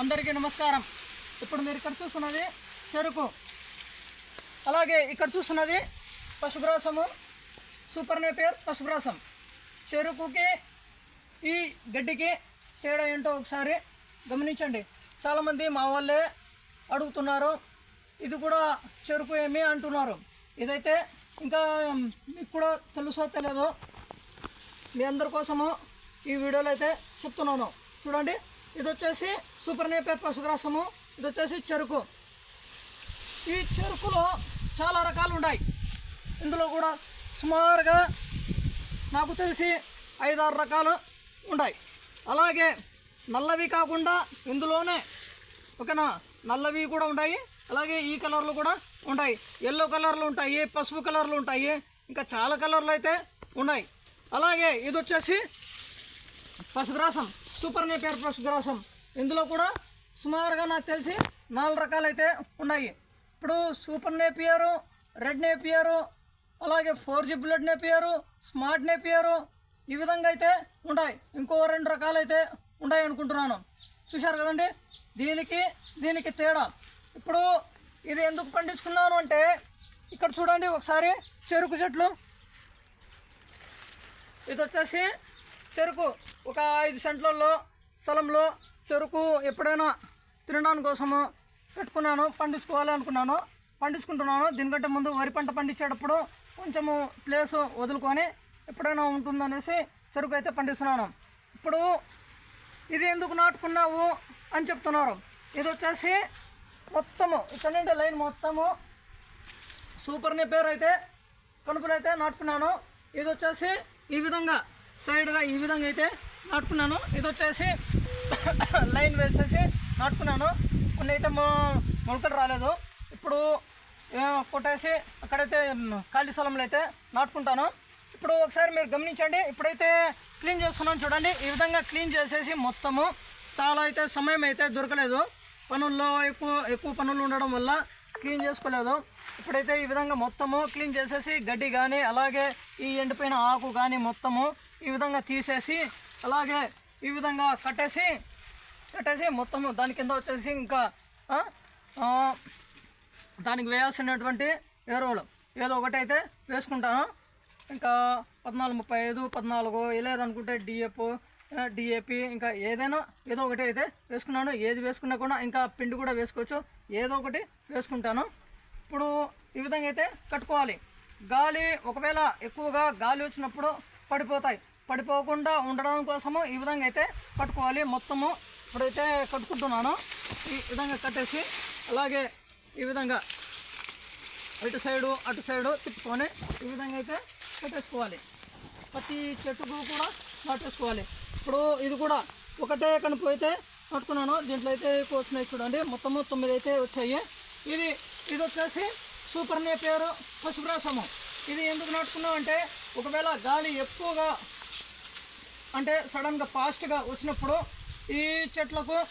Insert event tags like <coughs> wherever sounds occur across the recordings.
అందరికీ నమస్కారం. ఇప్పుడు మీరు ఇక్కడ చూస్తున్నది చెరుకు. అలాగే ఇక్కడ చూస్తున్నది పశుగ్రాసము. సూపర్ నేపియర్ పశుగ్రాసం. చెరుకుకి ఈ గడ్డికి తేడా ఏంటో ఒకసారి గమనించండి. చాలామంది మా వాళ్ళే అడుగుతున్నారు ఇది కూడా చెరుకు ఏమి? అంటున్నారు. ఇదైతే ఇంకా మీకు కూడా తెలుసో తెలియదో మీ అందరి కోసము ఈ వీడియోలో అయితే చెప్తున్నాను. చూడండి. ఇది వచ్చేసి సూపర్ నేపేర్ పశుగ్రాసము ఇది వచ్చేసి చెరుకు. ఈ చెరుకులో చాలా రకాలు ఉన్నాయి ఇందులో కూడా సుమారుగా నాకు తెలిసి ఐదారు రకాలు ఉన్నాయి అలాగే నల్లవి కాకుండా ఇందులోనే ఓకేనా నల్లవి కూడా ఉన్నాయి అలాగే ఈ కలర్లు కూడా ఉంటాయి ఎల్లో కలర్లు ఉంటాయి పసుపు కలర్లు ఉంటాయి ఇంకా చాలా కలర్లు అయితే ఉన్నాయి. అలాగే ఇది వచ్చేసి పశుగ్రాసం సూపర్ నేపేర్ ప్లస్ గ్రాసం. ఇందులో కూడా సుమారుగా నాకు తెలిసి నాలుగు రకాలైతే ఉన్నాయి. ఇప్పుడు సూపర్ నేపియరు రెడ్ నేపియరు అలాగే four G blood napier smart napier ఈ విధంగా అయితే ఉన్నాయి ఇంకో రెండు రకాలైతే అయితే ఉన్నాయి అనుకుంటున్నాను. చూశారు కదండి? దీనికి దీనికి తేడా. ఇప్పుడు ఇది ఎందుకు పండించుకున్నాను అంటే ఇక్కడ చూడండి ఒకసారి చెరుకు చెట్లు. ఇది వచ్చేసి చెరుకు ఒక ఐదు సెంట్లలో స్థలంలో చెరుకు ఎప్పుడైనా తినడానికి కోసము పెట్టుకున్నాను పండించుకోవాలి అనుకున్నాను పండించుకుంటున్నాను. దీనికంటే ముందు వరి పంట పండించేటప్పుడు కొంచెము ప్లేస్ వదులుకొని ఎప్పుడైనా ఉంటుందనేసి చెరుకు అయితే పండిస్తున్నాను. ఇప్పుడు ఇది ఎందుకు నాటుకున్నావు అని చెప్తున్నారు. ఇది వచ్చేసి మొత్తము ఇక్కడ నుండి లైన్ మొత్తము సూపర్ పేరు అయితే కనుపులు అయితే నాటుకున్నాను. ఇది వచ్చేసి ఈ విధంగా సైడ్గా ఈ విధంగా అయితే నాటుకున్నాను. ఇది వచ్చేసి <coughs> లైన్ వేసేసి నాటుకున్నాను. కొన్ని అయితే మా మొలకలు రాలేదు. ఇప్పుడు కొట్టేసి అక్కడైతే ఖాళీ స్థలంలో అయితే నాటుకుంటాను. ఇప్పుడు ఒకసారి మీరు గమనించండి. ఇప్పుడైతే క్లీన్ చేస్తున్నాను చూడండి. ఈ విధంగా క్లీన్ చేసేసి మొత్తము చాలా అయితే సమయం అయితే దొరకలేదు. పనుల్లో ఎక్కువ ఎక్కువ పనులు ఉండడం వల్ల క్లీన్ చేసుకోలేదు. ఇప్పుడైతే ఈ విధంగా మొత్తము క్లీన్ చేసేసి గడ్డి కానీ అలాగే ఈ ఎండిపోయిన ఆకు కానీ మొత్తము ఈ విధంగా తీసేసి అలాగే ఈ విధంగా కట్టేసి కట్టేసి మొత్తము దాని కింద వచ్చేసి ఇంకా దానికి వేయాల్సినటువంటి ఎరువులు. ఏదో ఒకటి అయితే వేసుకుంటాను. ఇంకా పద్నాలుగు ముప్పై ఐదు పద్నాలుగు లేదనుకుంటే డిఎఫ్ డిఏపి ఇంకా ఏదైనా ఏదో ఒకటి అయితే వేసుకున్నాను. ఏది వేసుకున్నా కూడా ఇంకా పిండి కూడా వేసుకోవచ్చు. ఏదో ఒకటి వేసుకుంటాను. ఇప్పుడు ఈ విధంగా అయితే కట్టుకోవాలి. గాలి ఒకవేళ ఎక్కువగా గాలి వచ్చినప్పుడు పడిపోతాయి. పడిపోకుండా ఉండడం కోసము ఈ విధంగా అయితే కట్టుకోవాలి. మొత్తము ఇప్పుడైతే కట్టుకుంటున్నాను. ఈ విధంగా కట్టేసి అలాగే ఈ విధంగా ఇటు సైడు అటు సైడు తిప్పుకొని ఈ విధంగా అయితే కట్టేసుకోవాలి. ప్రతి చెట్టుకు కూడా నాటేసుకోవాలి. ఇప్పుడు ఇది కూడా ఒకటే కనుపు అయితే నాటుకున్నాను దీంట్లో అయితే ఎక్కువ వచ్చినాయి చూడండి. మొత్తము తొమ్మిది అయితే వచ్చాయి. ఇది ఇది వచ్చేసి సూపర్ పేరు పశుగ్రాసము ఇది ఎందుకు నాటుకున్నామంటే ఒకవేళ గాలి ఎక్కువగా అంటే సడన్గా ఫాస్ట్గా వచ్చినప్పుడు ఈ చెట్లకు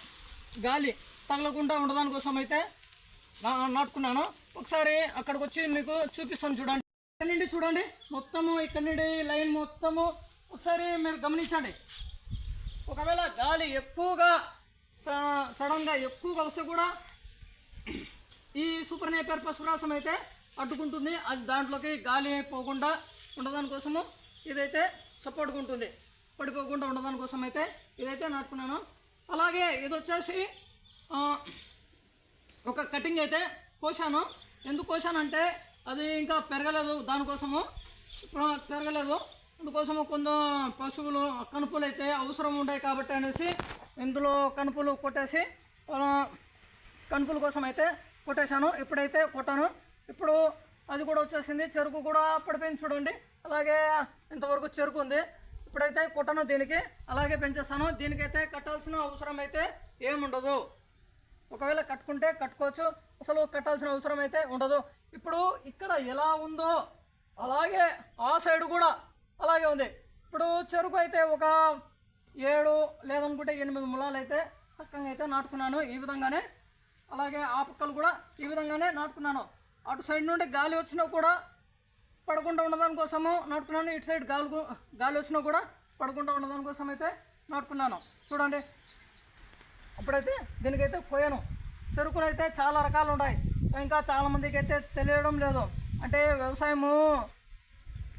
గాలి తగలకుండా ఉండడాని కోసం అయితే నా- నాటుకున్నాను. ఒకసారి అక్కడికి వచ్చి మీకు చూపిస్తాను చూడండి. ఇక్కడ నుండి చూడండి. మొత్తము ఇక్కడ నుండి లైన్ మొత్తము. ఒకసారి మీరు గమనించండి. ఒకవేళ గాలి ఎక్కువగా సడన్గా ఎక్కువగా వస్తే కూడా ఈ సూపర్ నేపర్ పశురాసం అయితే అడ్డుకుంటుంది. అది దాంట్లోకి గాలి పోకుండా ఉండదాని కోసము ఇదైతే సపోర్ట్గా ఉంటుంది. పడిపోకుండా ఉండదాని కోసం అయితే ఇదైతే నాటుకున్నాను. అలాగే ఇది వచ్చేసి ఒక కటింగ్ అయితే కోసాను ఎందుకు కోసానంటే అది ఇంకా పెరగలేదు. దానికోసము పెరగలేదు. అందుకోసము కొంత పశువులు కనుపులు అయితే అవసరం ఉంటాయి కాబట్టి అనేసి ఇందులో కనుపులు కొట్టేసి కనుపుల కోసం అయితే కొట్టేశాను. ఇప్పుడైతే కొట్టాను ఇప్పుడు అది కూడా వచ్చేసింది. చెరుకు కూడా పడిపోయింది చూడండి. అలాగే ఇంతవరకు చెరుకు ఉంది. ఇప్పుడైతే కొట్టను దీనికి. అలాగే పెంచేస్తాను. దీనికైతే కట్టాల్సిన అవసరం అయితే ఏముండదు. ఒకవేళ కట్టుకుంటే కట్టుకోవచ్చు. అసలు కట్టాల్సిన అవసరం అయితే ఉండదు. ఇప్పుడు ఇక్కడ ఎలా ఉందో అలాగే ఆ సైడ్ కూడా అలాగే ఉంది. ఇప్పుడు చెరుకు అయితే ఒక ఏడు లేదనుకుంటే ఎనిమిది ములాలు అయితే చక్కగా అయితే నాటుకున్నాను ఈ విధంగానే. అలాగే ఆ పక్కలు కూడా ఈ విధంగానే నాటుకున్నాను. అటు సైడ్ నుండి గాలి వచ్చినా కూడా పడకుండా ఉండదాని కోసము నాటుకున్నాను. ఇటు సైడ్ గాలి గాలి వచ్చినా కూడా పడకుండా ఉండదాని కోసం అయితే నాటుకున్నాను. చూడండి. అప్పుడైతే దీనికైతే పోయాను. చెరుకులు అయితే చాలా రకాలు ఉన్నాయి. ఇంకా చాలా మందికి అయితే తెలియడం లేదు. అంటే వ్యవసాయము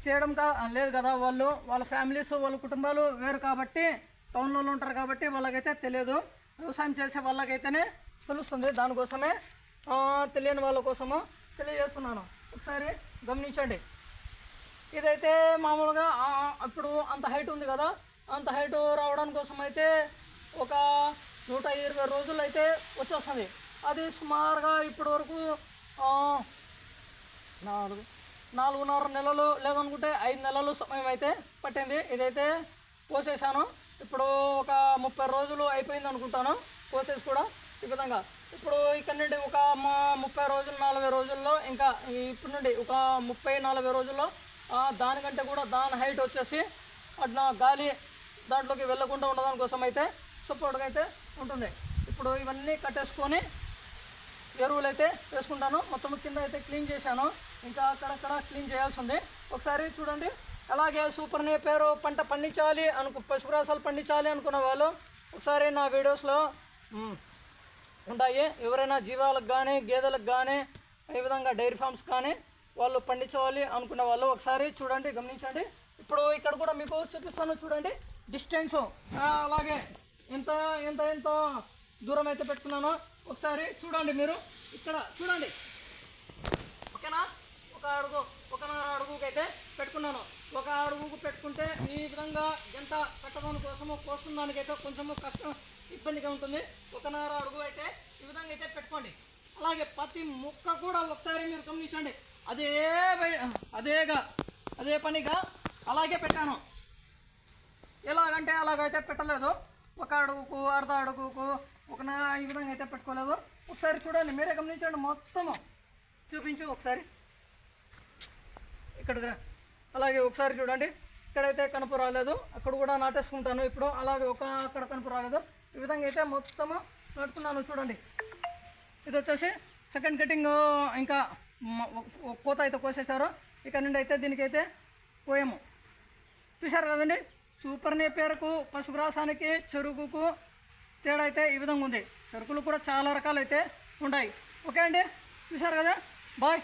చేయడం కా లేదు కదా వాళ్ళు వాళ్ళ ఫ్యామిలీస్ వాళ్ళ కుటుంబాలు వేరు కాబట్టి టౌన్లో ఉంటారు కాబట్టి వాళ్ళకైతే తెలియదు. వ్యవసాయం చేసే వాళ్ళకైతేనే తెలుస్తుంది. దానికోసమే తెలియని వాళ్ళ కోసము తెలియజేస్తున్నాను. ఒకసారి గమనించండి. ఇదైతే మామూలుగా ఇప్పుడు అప్పుడు అంత హైట్ ఉంది కదా అంత హైట్ రావడం కోసం అయితే ఒక నూట ఇరవై రోజులు అయితే వచ్చేస్తుంది. అది సుమారుగా ఇప్పటి వరకు నాలుగు నాలుగున్నర నెలలు లేదనుకుంటే ఐదు నెలలు సమయం అయితే పట్టింది. ఇదైతే పోసేసాను ఇప్పుడు ఒక ముప్పై రోజులు అయిపోయింది అనుకుంటాను. పోసేసి కూడా ఈ విధంగా. ఇప్పుడు ఇక్కడ నుండి ఒక మా- ముప్పై రోజులు నలభై రోజుల్లో ఇంకా ఇప్పుడు నుండి ఒక ముప్పై నలభై రోజుల్లో దానికంటే కూడా దాని హైట్ వచ్చేసి అట్లా గాలి దాంట్లోకి వెళ్ళకుండా ఉండడానికి కోసం అయితే సపోర్ట్గా అయితే ఉంటుంది. ఇప్పుడు ఇవన్నీ కట్టేసుకొని ఎరువులు అయితే వేసుకుంటాను. మొత్తం కింద అయితే క్లీన్ చేశాను. ఇంకా అక్కడక్కడ క్లీన్ చేయాల్సి ఉంది. ఒకసారి చూడండి. అలాగే సూపర్ నే పేరు పంట పండించాలి అనుకు పశుగ్రాసాలు పండించాలి అనుకున్న వాళ్ళు ఒకసారి నా వీడియోస్లో ఉంటాయి. ఎవరైనా జీవాలకు కానీ గేదెలకు కానీ ఈ విధంగా డైరీ ఫార్మ్స్ కానీ వాళ్ళు పండించాలి అనుకున్న వాళ్ళు ఒకసారి చూడండి గమనించండి. ఇప్పుడు ఇక్కడ కూడా మీకు చూపిస్తాను చూడండి. డిస్టెన్స్. అలాగే. ఎంత ఎంత ఎంత? దూరం అయితే పెట్టుకున్నానో. ఒకసారి చూడండి మీరు. ఇక్కడ చూడండి. ఓకేనా? ఒక అడుగు ఒక అడుగుకి అయితే పెట్టుకున్నాను. ఒక అడుగుకు పెట్టుకుంటే ఈ విధంగా ఎంత పెట్టడం కోసము కోసుకున్న దానికైతే కొంచెము కష్టం ఇబ్బందిగా ఉంటుంది. ఒకన్నర అడుగు అయితే ఈ విధంగా అయితే పెట్టుకోండి. అలాగే ప్రతి ముక్క కూడా ఒకసారి మీరు గమనించండి. అదే అదేగా అదే పనిగా అలాగే పెట్టాను. ఎలాగంటే అలాగైతే పెట్టలేదు. ఒక అడుగుకు అర్ధ అడుగుకు ఒక నా ఈ విధంగా అయితే పెట్టుకోలేదు. ఒకసారి చూడండి మీరే గమనించండి మొత్తము చూపించు ఒకసారి. ఇక్కడ అలాగే ఒకసారి చూడండి ఇక్కడైతే కనుపు రాలేదు. అక్కడ కూడా నాటేసుకుంటాను ఇప్పుడు. అలాగే ఒక అక్కడ కనుపు రాలేదు. ఈ విధంగా అయితే మొత్తము నాటుకున్నాను చూడండి. ఇది వచ్చేసి సెకండ్ కటింగ్ ఇంకా కోత అయితే కోసేశారు. ఇక్కడ నుండి అయితే దీనికైతే పోయాము. చూశారు కదండి? సూపర్ నేపేరకు పశుగ్రాసానికి చెరుకుకు తేడా అయితే ఈ విధంగా ఉంది. సరుకులు కూడా చాలా రకాలు అయితే ఉంటాయి. ఓకే అండి? చూశారు కదా? బాయ్.